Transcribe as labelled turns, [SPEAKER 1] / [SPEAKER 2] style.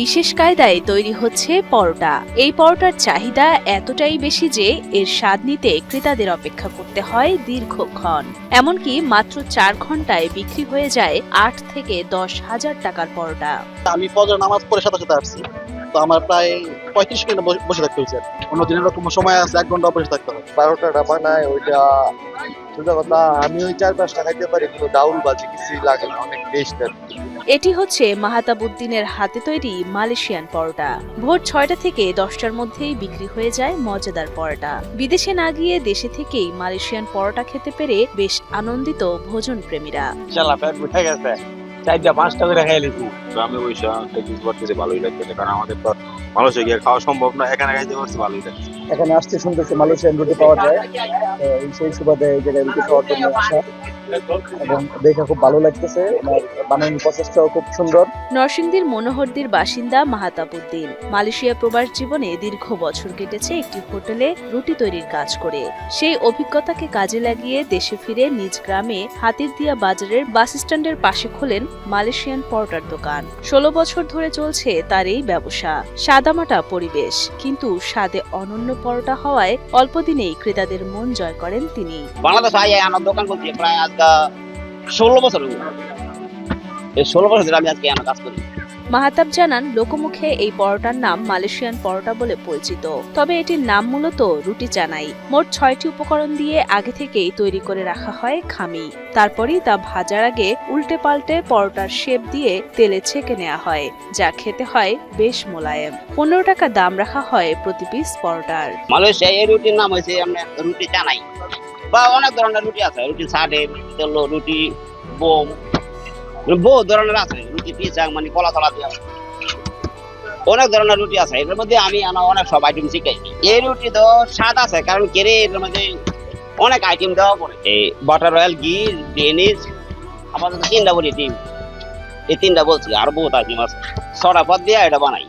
[SPEAKER 1] বিশেষ কায়দায় তৈরি হচ্ছে পরোটা। এই পরোটার চাহিদা এতটাই বেশি যে এর স্বাদ নিতে ক্রেতাদের অপেক্ষা করতে হয় দীর্ঘক্ষণ। এমনকি মাত্র চার ঘন্টায় বিক্রি হয়ে যায় আট থেকে দশ হাজার টাকার পরোটা।
[SPEAKER 2] আমি নামাজ পড়ে সাথে সাথে আসছি। তো আমার প্রায় পঁয়ত্রিশ মিনিট বসে- থাকতে হয়েছে অন্য দিনের এরকম সময় আছে এক ঘণ্টা বসে থাকতে হবে
[SPEAKER 3] বারোটাটা বানায় ওইটা সোজা কথা আমি ওই চার পাঁচটা খাইতে পারি কিন্তু ডাউল বাজে কিছুই লাগে না অনেক টেস্ট
[SPEAKER 1] এটি হচ্ছে মাহাতাবুদ্দিনের হাতে তৈরি মালয়েশিয়ান পরোটা। ভোর ছয়টা থেকে দশটার মধ্যেই বিক্রি হয়ে যায় মজাদার পরোটা। বিদেশে না গিয়ে দেশে থেকেই মালয়েশিয়ান পরোটা খেতে পেরে বেশ আনন্দিত ভোজন প্রেমীরা
[SPEAKER 4] চালা পেট উঠে গেছে। চারটা পাঁচটা করে খাই লিখি
[SPEAKER 5] গ্রামে বসে কিছু করতেছে, ভালোই লাগতেছে। কারণ আমাদের তো মানুষে গিয়ে খাওয়া সম্ভব না, এখানে খাইতে পারছি, ভালোই লাগছে
[SPEAKER 3] এখানে আসতে শুনতেছি মালয়েশিয়ান রুটি পাওয়া যায় সেই সুবাদে এই জায়গায় রুটি খাওয়ার জন্য আসা। এবং দেখে খুব ভালো লাগতেছে খুব সুন্দর।
[SPEAKER 1] নরসিংদীর মনোহরদীর বাসিন্দা মালয়েশিয়া প্রবাস জীবনে দীর্ঘ বছর কেটেছে একটি হোটেলে রুটি তৈরির কাজ করে। সেই অভিজ্ঞতাকে কাজে লাগিয়ে দেশে ফিরে নিজ গ্রামে হাতিরদিয়া বাজারের বাস স্ট্যান্ডের পাশে খোলেন মালয়েশিয়ান পরোটার দোকান। ষোলো বছর ধরে চলছে তার এই ব্যবসা। সাদামাটা পরিবেশ, কিন্তু স্বাদে অনন্য পরোটা হওয়ায় অল্প দিনেই ক্রেতাদের মন জয় করেন তিনি।
[SPEAKER 4] বাংলাদেশ আই আমার দোকান করছি প্রায় আজকে ষোলো বছর ষোলো বছর ধরে আমি আজকে আমার কাজ করি।
[SPEAKER 1] মাহাতাব জানান, লোকমুখে এই পরোটার নাম মালয়েশিয়ান পরোটা বলে পরিচিত। তবে এটির নাম মূলত রুটি চানাই। মোট ছয়টি উপকরণ দিয়ে আগে থেকেই তৈরি করে রাখা হয় খামি। তারপরেই তা ভাজার আগে উল্টে পাল্টে পরোটার শেপ দিয়ে তেলে ছেঁকে নেওয়া হয়, যা খেতে হয় বেশ মোলায়েম। পনেরো টাকা দাম রাখা হয় প্রতি পিস পরোটার।
[SPEAKER 4] মালয়েশিয়া এই রুটির নাম হয়েছে রুটি বা অনেক ধরনের রুটি আছে, রুটি রুটি, বোম, বহু ধরনের আছে। রুটি পিসাং মানে কলা তলা দিয়ে অনেক ধরনের রুটি আছে, এর মধ্যে আমি আনা অনেক সব আইটেম শিখাই। এই রুটি তো স্বাদ আছে, কারণ কেড়ে এর মধ্যে অনেক আইটেম দেওয়া পড়ে। এই বাটার রয়্যাল ঘি ডেনিস আমাদের তিনটা বলি ডিম। এই তিনটা বলছি, আর বহুত আইটেম আছে। ছটা পদ দিয়ে এটা বানাই।